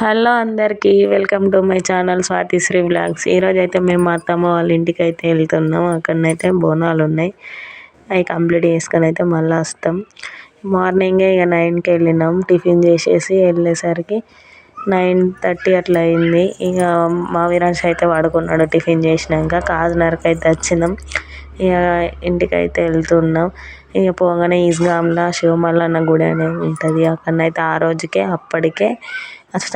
Hello అందరికీ welcome to my channel Swathisri blogs ఈరోజు అయితే మేము మా అత్తమ్మ వాళ్ళ ఇంటికి అయితే వెళ్తున్నాం. అక్కడనైతే బోనాలు ఉన్నాయి. అవి కంప్లీట్ చేసుకొని అయితే మళ్ళీ వస్తాం. మార్నింగే ఇక నైన్కి వెళ్ళినాం. టిఫిన్ చేసేసి వెళ్ళేసరికి నైన్ థర్టీ అట్లా అయింది. ఇక మా విరాజ్ అయితే పడుకున్నాడు టిఫిన్ చేసినాక. కాజనర్కి అయితే వచ్చినాం. ఇక ఇంటికి అయితే వెళ్తున్నాం. ఇక పోగానే ఈస్గామ్లో శివమల్లన్న గుడి అనేది ఉంటుంది. అక్కడనైతే ఆ రోజుకే అప్పటికే అసలు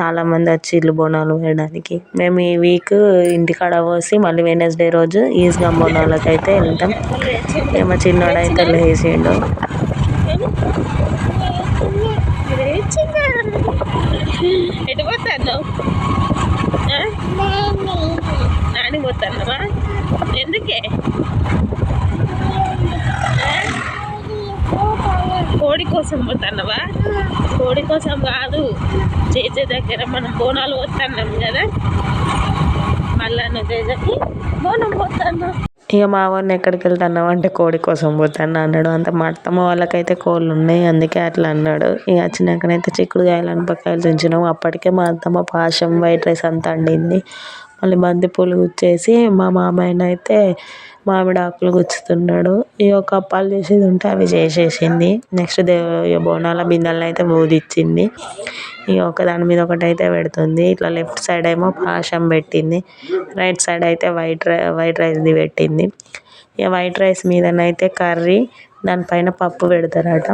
వచ్చి ఇల్లు బోనాలు వేయడానికి. మేము ఈ వీక్ ఇంటికాడ పోసి మళ్ళీ వెనస్డే రోజు ఈస్గామ్ బోనాలకి అయితే వెళ్తాం. ఇక మా చిన్నోడు అయితే లేచిండు. ఎటు పోతాను ఎందుకే? కోడి కోసం పోతున్నావా? కోడి కోసం కాదు చేసే దగ్గర మనం బోనాలు పోతున్నాం కదా? మళ్ళా జేజకి బోనం పోతాను ఇక మా వారిని ఎక్కడికి వెళ్తున్నావు అంటే కోడి కోసం పోతాను అన్నాడు. అంత మా అత్తమ్మ వాళ్ళకైతే కోళ్ళు ఉన్నాయి అందుకే అట్లా అన్నాడు. ఇక వచ్చినాకనైతే చిక్కుడుకాయలు అనపకాయలు తెంచినాము అప్పటికే మా అత్తమ్మ పాశం వైట్ రైస్ అంతా వండింది. మళ్ళీ బంతిపూలు గుచ్చేసి మా మామయ్యనైతే మామిడి ఆకులు గుచ్చుతున్నాడు. ఈ ఒక అప్పాలు చేసేది ఉంటే అవి చేసేసింది. నెక్స్ట్ దేవ బోనాల బిందెలను అయితే బోధిచ్చింది ఇక ఒకదాని మీద ఒకటి అయితే పెడుతుంది. ఇట్లా లెఫ్ట్ సైడ్ ఏమో పాశం పెట్టింది. రైట్ సైడ్ అయితే వైట్ రై వైట్ రైస్ది పెట్టింది. ఇక వైట్ రైస్ మీదనైతే కర్రీ దానిపైన పప్పు పెడతారట.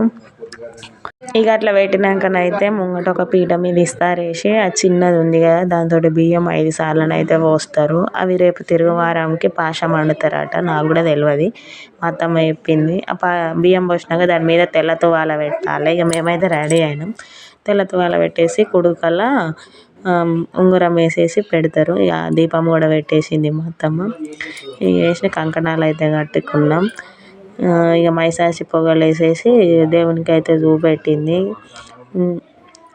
ఇక అట్లా పెట్టినాకనైతే ముంగట ఒక పీట మీద ఇస్తారేసి ఆ చిన్నది ఉంది కదా దాంతో బియ్యం ఐదు సార్లనైతే పోస్తారు. అవి రేపు తిరుగువారంకి పాశం వండుతారట నాకు కూడా తెలియదు మా అత్తమ్మ చెప్పింది ఆ పా బియ్యం పోసినాక దాని మీద తెల్ల తువాల పెట్టాలి. ఇక మేమైతే రెడీ అయినాం. తెల్ల తువాల పెట్టేసి కుడుకల ఉంగరం వేసేసి పెడతారు. ఇక దీపం కూడా పెట్టేసింది మా అత్తమ్మ. ఇక వేసిన కంకణాలు అయితే కట్టుకున్నాం. ఇక మైసాసి పొగలు వేసేసి దేవునికి అయితే చూపెట్టింది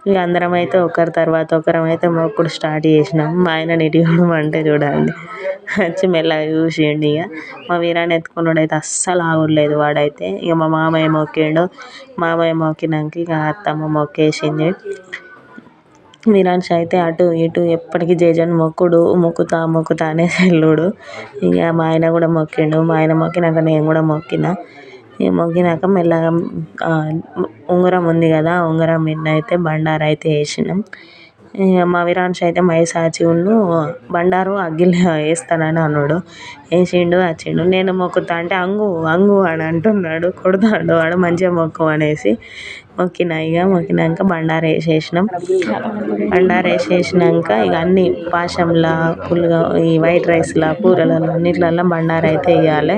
ఇక అందరం అయితే ఒకరి తర్వాత ఒకరం అయితే మొక్కుడు స్టార్ట్ చేసినాం. మా ఆయన ఇటు అంటే చూడండి. వచ్చి మెల్లగా చూసిండు ఇక. మా వీరాన్ని ఎత్తుకున్నాడు అయితే అస్సలు ఆగలేదు వాడైతే. ఇక మా మామయ్య మొక్కిండు. మామయ్య మొక్కినాక ఇక అత్తమ్మ మొక్కేసింది. మీరాన్షి అయితే అటు ఇటు ఎప్పటికీ జేజన్ మొక్కుడు మొక్కుతా మొక్కుతా అనేసి వెళ్ళుడు. ఇక మా ఆయన కూడా మొక్కిండు. మా ఆయన మొక్కినాక నేను కూడా మొక్కిన. ఇక మొక్కినాక మెల్లగా ఉంగరం ఉంది కదా ఉంగరం మీద అయితే బండారు అయితే వేసినాం. మా విరాన్ష్ అయితే మైసాచిను బండారు అగ్గిలో వేస్తానని అన్నాడు. వేసిండు వచ్చిండు నేను మొక్కుతా అంటే అంగు అంగు అని అంటున్నాడు. కొడతాడు వాడు మంచిగా మొక్కు అనేసి మొక్కిన ఇక మొక్కినాక బండారు వేసేసినాం. బండారు వేసేసినాక ఇక అన్ని పాశంలా పులుగా ఈ వైట్ రైస్లా కూరలలో అన్నిట్లలో బండారు అయితే వేయాలి.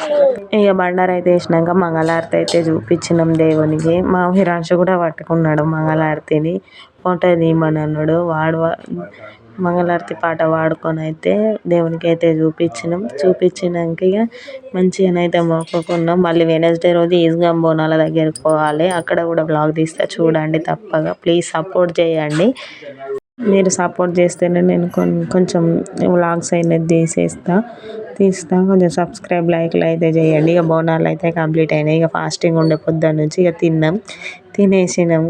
ఇక బండారు అయితే వేసినాక మంగళారతి అయితే చూపించినాం దేవునికి. మా హిరాంశ కూడా పట్టుకున్నాడు మంగళారతిని. ఫోటో తీయమని అన్నాడు. వాడు మంగళారతి పాట పాడుకొని అయితే దేవునికి అయితే చూపించినాం. చూపించినాక ఇక మంచిగానైతే మొక్కుకున్నాం. మళ్ళీ వెనస్డే రోజు ఈజ్గా బోనాల దగ్గరికి పోవాలి. అక్కడ కూడా బ్లాగ్ తీస్తే చూడండి తప్పగా. ప్లీజ్ సపోర్ట్ చేయండి. మీరు సపోర్ట్ చేస్తేనే నేను కొంచెం వ్లాగ్స్ అయినది తీసేస్తా. తీస్తా కొంచెం సబ్స్క్రైబ్ లైక్లు అయితే చేయండి. ఇక బోనాలు అయితే కంప్లీట్ అయినాయి. ఇక ఫాస్టింగ్ ఉండే పొద్దున్న నుంచి ఇక తిన్నాం. తినేసినాం.